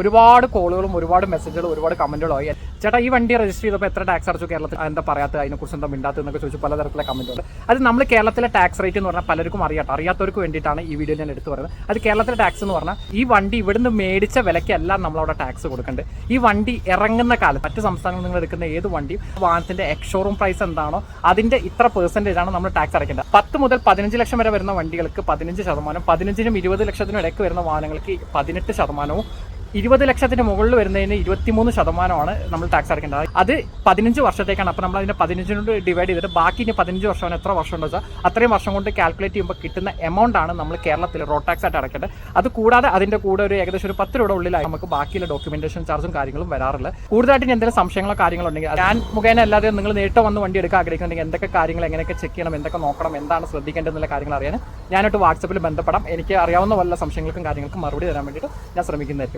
ഒരുപാട് കോളുകളും ഒരുപാട് മെസ്സേജുകളും ഒരുപാട് കമന്റുകളും ആയി. ചേട്ടാ ഈ വണ്ടി രജിസ്റ്റർ ചെയ്തപ്പോൾ എത്ര ടാക്സ് അടച്ചു കേരളത്തിൽ? എന്താ പറയാത്ത അതിനെക്കുറിച്ച് എന്താ മിണ്ടാത്തത് എന്നൊക്കെ ചോദിച്ചു പലതരത്തിലെ കമന്റുകൾ. അത് നമ്മൾ കേരളത്തിലെ ടാക്സ് റേറ്റ് എന്ന് പറഞ്ഞാൽ പലർക്കും അറിയാട്ടോ. അറിയാത്തവർക്ക് വേണ്ടിയിട്ടാണ് ഈ വീഡിയോ ഞാൻ എടുത്തു പറയുന്നത്. അത് കേരളത്തിലെ ടാക്സ് എന്ന് പറഞ്ഞാൽ ഈ വണ്ടി ഇവിടുന്ന് മേടിച്ച വിലയ്ക്കല്ല നമ്മളവിടെ ടാക്സ് കൊടുക്കേണ്ടത് ഈ വണ്ടി ഇറങ്ങുന്ന കാലത്ത് മറ്റ് സംസ്ഥാനങ്ങളിൽ നിങ്ങൾ എടുക്കുന്ന ഏത് വണ്ടിയും വാഹനത്തിന്റെ എക്സ്ഷോറൂം പ്രൈസ് എന്താണോ അതിന്റെ ഇത്ര പെർസെന്റേജ് ആണ് നമ്മൾ ടാക്സ് അടയ്ക്കേണ്ടത്. പത്ത് മുതൽ പതിനഞ്ച് ലക്ഷം വരെ വരുന്ന വണ്ടികൾക്ക് പതിനഞ്ച് ശതമാനം പതിനഞ്ചിനും ഇരുപത് ലക്ഷത്തിനും ഇടയ്ക്ക് വരുന്ന വാഹനങ്ങൾക്ക് പതിനെട്ട് ശതമാനവും ഇരുപത് ലക്ഷത്തിന് മുകളിൽ വരുന്നതിന് ഇരുപത്തിമൂന്ന് ശതമാനമാണ് നമ്മൾ ടാക്സ് അടക്കേണ്ടത് അത് പതിനഞ്ച് വർഷത്തേക്കാണ്. അപ്പോൾ നമ്മൾ അതിനെ പതിനഞ്ചിനോട് ഡിവൈഡ് ചെയ്തിട്ട് ബാക്കി ഇനി പതിനഞ്ച് വർഷമാണ് എത്ര വർഷം ഉണ്ടോ വെച്ചാൽ അത്രയും വർഷം കൊണ്ട് കാൽക്കുലേറ്റ് ചെയ്യുമ്പോൾ കിട്ടുന്ന എമൗണ്ട് ആണ് നമ്മൾ കേരളത്തിൽ റോഡ് ടാക്സ് ആയിട്ട് അടക്കേണ്ടത് അത് കൂടാതെ അതിന്റെ കൂടെ ഒരു ഏകദേശം ഒരു പത്ത് രൂപയുടെ ഉള്ളിലായി നമുക്ക് ബാക്കിയുള്ള ഡോക്യുമെന്റേഷൻ ചാർജും കാര്യങ്ങളും വരാറില്ല. കൂടുതലായിട്ട് എന്തെങ്കിലും സംശയങ്ങളോ കാര്യങ്ങളോ ഉണ്ടെങ്കിൽ ഞാൻ മുഖേന അല്ലാതെ നിങ്ങൾ നേരിട്ട് വന്ന് വണ്ടി എടുക്കാൻ ആഗ്രഹിക്കുന്നുണ്ടെങ്കിൽ എന്തൊക്കെ കാര്യങ്ങൾ എങ്ങനെയൊക്കെ ചെക്ക് ചെയ്യണം എന്തൊക്കെ നോക്കണം എന്താണ് ശ്രദ്ധിക്കേണ്ടതെന്നുള്ള കാര്യങ്ങൾ അറിയാൻ ഞാനായിട്ട് വാട്സപ്പിൽ ബന്ധപ്പെടാം. എനിക്ക് അറിയാവുന്ന വല്ല സംശയങ്ങൾക്കും കാര്യങ്ങൾക്കും മറുപടി തരാൻ വേണ്ടിയിട്ട് ഞാൻ ശ്രമിക്കുന്നതായിരിക്കും.